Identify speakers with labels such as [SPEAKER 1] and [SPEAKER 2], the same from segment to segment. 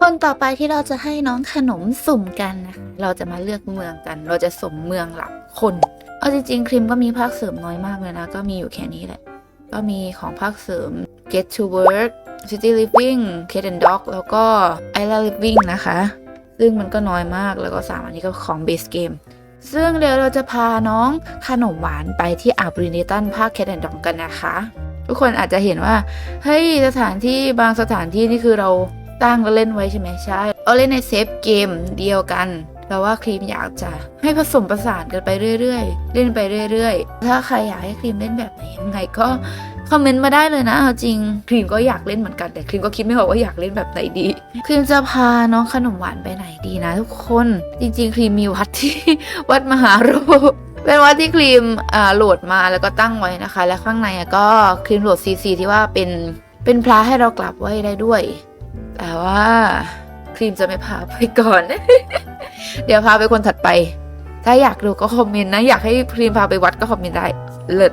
[SPEAKER 1] คนต่อไปที่เราจะให้น้องขนมสุ่มกันนะเราจะมาเลือกเมืองกัน เราจะสุ่มเมืองหลักคนเอาจริงๆครีมก็มีภาคเสริมน้อยมากเลยนะ ก็มีอยู่แค่นี้แหละ ก็มีของภาคเสริม Get to Work City Living Cat and Dog แล้วก็ Island Living นะคะ ซึ่งมันก็น้อยมากแล้วก็สามอันนี้ก็ของ Base Game ซึ่งเดี๋ยวเราจะพาน้องขนมหวานไปที่อาบรินิตันภาค Cat and Dog กันนะคะ ทุกคนอาจจะเห็นว่า เฮ้ยสถานที่บางสถานที่นี่คือเรา ตั้งแล้วเล่นไว้ใช่ไหมใช่ เอาเล่นในเซฟเกมเดียวกันแต่ว่าครีมอยากจะให้ผสมผสานกันไปเรื่อยๆ เล่นไปเรื่อยๆ ถ้าใครอยากให้ครีมเล่นแบบไหนยังไงก็คอมเมนต์มาได้เลยนะเอาจริงครีมก็อยากเล่นเหมือนกันแต่ครีมก็คิดไม่ออกว่าอยากเล่นแบบไหนดี ครีมจะพาน้องขนมหวานไปไหนดีนะ ทุกคนจริง ๆ ครีมมีวัดที่วัดมหาโรเป็นวัดที่ครีมอ่าโหลดมาแล้วก็ตั้งไว้นะคะ และข้างในก็ครีมโหลดซีซีที่ว่าเป็นเป็นพระให้เรากลับไว้ได้ด้วย แต่ว่าครีมจะไม่พาไปก่อน เดี๋ยวพาไปคนถัดไป ถ้าอยากดูก็คอมเมนต์นะ อยากให้ครีมพาไปวัดก็คอมเมนต์ได้ เลิศ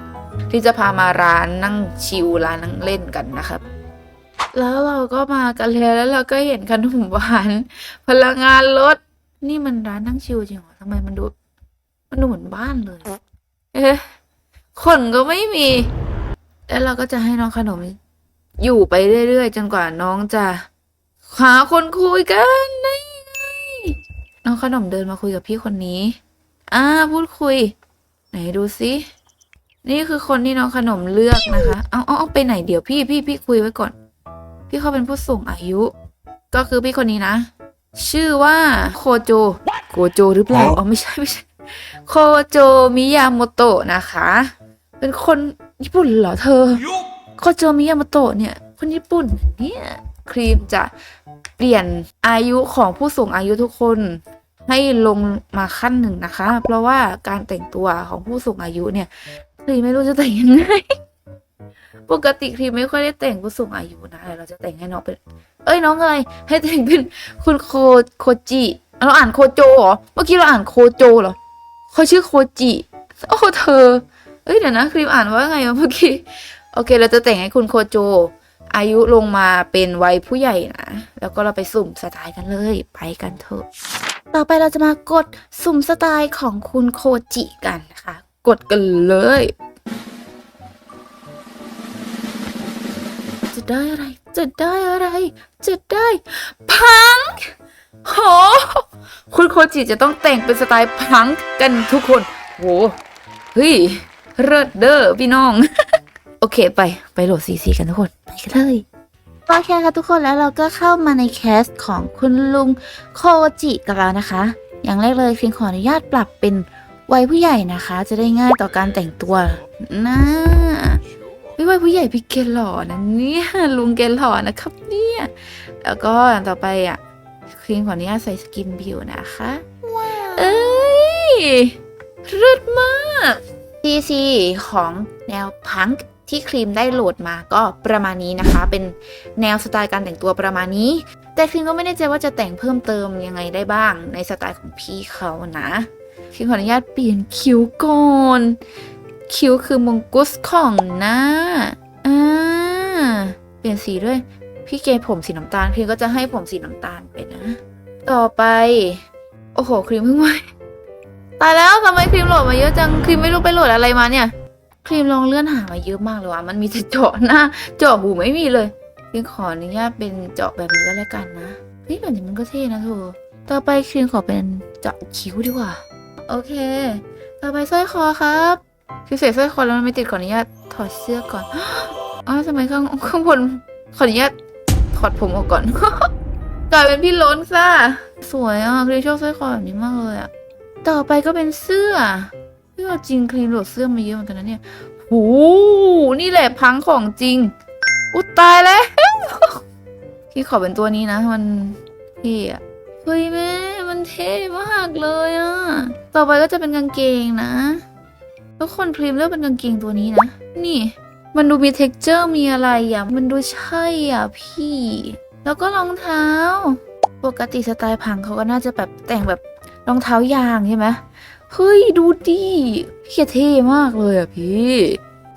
[SPEAKER 1] ที่จะพามาร้านนั่งชิลร้านนั่งเล่นกันนะครับแล้วเราก็มากันแล้วแล้วเราก็เห็นขนมหวานพลังงานลด นี่มันร้านนั่งชิลจริงเหรอทำไมมันดู มันดูเหมือนบ้านเลย เอ๊ะคนก็ไม่มี แล้วเราก็จะให้น้องขนมอยู่ไปเรื่อยๆ จนกว่าน้องจะ หาคนคุยกันได้ไงน้องขนมเดินมาคุยกับพี่คนนี้ อ่า พูดคุย ไหนดูสินี่คือคนที่น้องขนมเลือกนะคะ เอาเอาเอาไปไหนเดี๋ยวพี่พี่พี่คุยไว้ก่อน พี่เขาเป็นผู้สูงอายุ ก็คือพี่คนนี้นะ ชื่อว่าโคโจ โคโจหรือเปล่าอ๋อไม่ใช่ไม่ใช่ โคโจมิยาโมโตะนะคะ เป็นคนญี่ปุ่นเหรอเธอ โคโจมิยาโมโตะเนี่ย คนญี่ปุ่นเนี่ย ครีมจะเปลี่ยนอายุของผู้สูงอายุทุกคนให้ลงมาขั้นหนึ่งนะคะ เพราะว่าการแต่งตัวของผู้สูงอายุเนี่ยครีมไม่รู้จะแต่งยังไง ปกติครีมไม่ค่อยได้แต่งผู้สูงอายุนะเราจะแต่งให้น้องเป็น เอ้ยน้องอะไร ให้แต่งเป็นคุณโคโคจิเราอ่านโคโจเหรอ เมื่อกี้เราอ่านโคโจเหรอเขาชื่อโคจิ โอ้เธอ เอ้ยเดี๋ยวนะครีมอ่านว่าไงเมื่อกี้ โอเค เราจะแต่งให้คุณโคโจ อายุลงมาเป็นวัยผู้ใหญ่นะ แล้วก็เราไปสุ่มสไตล์กันเลย ไปกันเถอะ ต่อไปเราจะมากดสุ่มสไตล์ของคุณโคจิกันนะคะกดกันเลย จะได้อะไร จะได้อะไร จะได้ พังโห คุณโคจิจะต้องแต่งเป็นสไตล์พังกันทุกคน โห เฮ้ยเลิศเด้อพี่น้อง โอเคไปไปโหลดซีซีกันทุกคนไปกันเลยโอเคค่ะทุกคนแล้วเราก็เข้ามาในแคสของคุณลุงโคจิกันแล้วนะคะ อย่างแรกเลยเพียงขออนุญาตปรับเป็นวัยผู้ใหญ่นะคะ จะได้ง่ายต่อการแต่งตัวนะพี่วัยผู้ใหญ่พี่เกหล่อนะเนี่ยลุงเกหล่อนะครับเนี่ยแล้วก็อย่างต่อไปอะครีมขออนุญาตใส่สกินบิวนะคะเอ้ยเลิศมาก CC ของแนวพังค์ ที่ครีมได้โหลดมาก็ประมาณนี้นะคะ เป็นแนวสไตล์การแต่งตัวประมาณนี้ แต่ครีมก็ไม่แน่ใจว่าจะแต่งเพิ่มเติมยังไงได้บ้าง ในสไตล์ของพี่เขานะครีมขออนุญาตเปลี่ยนคิ้วก่อนคิ้วคือมงกุสของหน้าอ่าเปลี่ยนสีด้วย พี่เกผมสีน้ำตาลครีมก็จะให้ผมสีน้ำตาลไปนะ ต่อไป โอ้โหครีมเพิ่งไว้ตายแล้วทำไมครีมโหลดมาเยอะจังครีมไม่รู้ไปโหลดอะไรมาเนี่ย ครีมลองเลื่อนหามาเยอะมากเลยว่ะมันมีแต่เจาะหน้าเจาะหูไม่มีเลยครีมขออนุญาตเป็นเจาะแบบนี้ก็แล้วกันนะเฮ้ยแบบนี้มันก็เท่นะเธอต่อไปครีมขอเป็นเจาะคิ้วดีกว่า โอเค ต่อไปสร้อยคอครับคือใส่สร้อยคอแล้วมันไม่ติดขออนุญาตถอดเสื้อก่อนอ้าวทำไมข้างข้างบนขออนุญาตถอดผมออกก่อนกลายเป็นพี่ล้นซ่าสวยอะครีมชอบสร้อยคอแบบนี้มากเลยอะต่อไปก็เป็นเสื้อ เสื้อจริงครีมโหลดเสื้อมาเยอะเหมือนกันนะเนี่ยโหนี่แหละพังของจริง อุตายแล้วพี่ขอเป็นตัวนี้นะ มันเท่อะเฮ้ยแม่มันเท่มากเลยอะต่อไปก็จะเป็นกางเกงนะทุกคนครีมเลือกเป็นกางเกงตัวนี้นะ นี่ มันดูมีเท็กเจอร์มีอะไรอะมันดูใช่อะพี่ แล้วก็รองเท้า ปกติสไตล์พังเขาก็น่าจะแบบแต่งแบบรองเท้ายางใช่ไหม เฮ้ยดูดิพี่เท่มากเลยอะพี่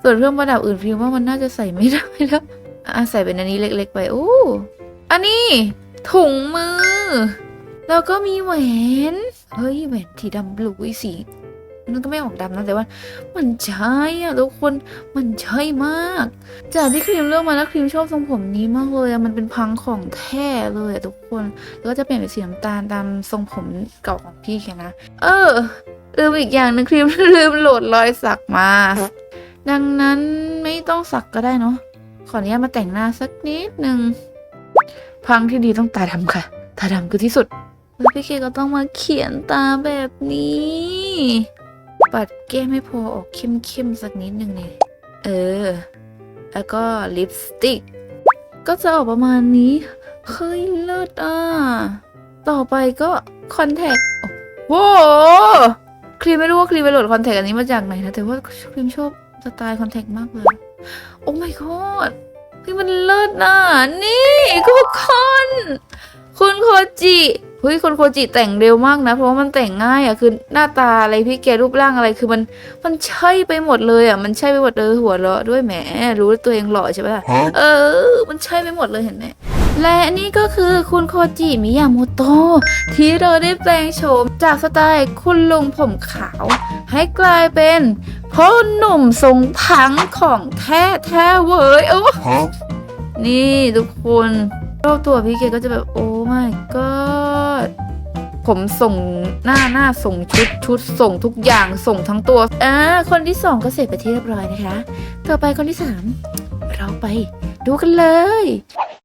[SPEAKER 1] ส่วนเครื่องประดับอื่นพิมว่ามันน่าจะใส่ไม่ได้แล้วอะใส่เป็นอันนี้เล็กๆไปโอ้อันนี้ถุงมือ แล้วก็มีแหวน เฮ้ยแหวนสีดำบลูสี มันก็ไม่ออกดำนะแต่ว่า มันใช่อะทุกคนมันใช่มาก จากที่ครีมเลือกมาแล้วครีมชอบทรงผมนี้มากเลยอะมันเป็นพังของแท้เลยอะทุกคนแล้วก็จะเปลี่ยนเป็นสีน้ำตาลตามทรงผมเก่าของพี่แค่นะเออลืมอีกอย่างหนึงครีมลืมโหลดรอยสักมา ดังนั้นไม่ต้องสักก็ได้เนาะขออนุญาตมาแต่งหน้าสักนิดนึงพังที่ดีต้องตาดำค่ะ ตาดำคือที่สุดแล้วพี่เคก็ต้องมาเขียนตาแบบนี้ ปัดแก้มไม่พอออกเข้มๆสักนิดนึงเนี่ยเออ แล้วก็ลิปสติก ก็จะออกประมาณนี้ เฮ้ยเลิศอะ ต่อไปก็คอนแทคโอ้โหครีมไม่รู้ว่าครีมไปโหลดคอนแทคอันนี้มาจากไหนนะ แต่ว่าครีมชอบสไตล์คอนแทคมากเลย โอ้ my god เฮ้ยมันเลิศน่ะนี่ทุกคน คุณโคจิ เฮ้ยคุณโคจิแต่งเร็วมากนะ เพราะว่ามันแต่งง่ายอะคือหน้าตาอะไรพี่แกรูปร่างอะไรคือมันมันใช่ไปหมดเลยอะมันใช่ไปหมดเลยหัวเราะด้วยแหมรู้ว่าตัวเองหล่อใช่ปะ
[SPEAKER 2] Huh?
[SPEAKER 1] เออ มันใช่ไปหมดเลยเห็นไหมและนี่ก็คือคุณโคจิมิยาโมโตะที่เราได้แปลงโฉมจากสไตล์คุณลุงผมขาว ให้กลายเป็นพ่อหนุ่มทรงพังของแท้แท้ๆเว้ยโอ้
[SPEAKER 2] Huh?
[SPEAKER 1] นี่ทุกคนรอบตัวพี่เกก็จะแบบโอ้ my god ผมส่งหน้าหน้าส่งชุดชุดส่งทุกอย่างส่งทั้งตัวอ่าคนที่สองก็เสร็จไปที่เรียบร้อยนะคะ ต่อไปคนที่สามเราไปดูกันเลย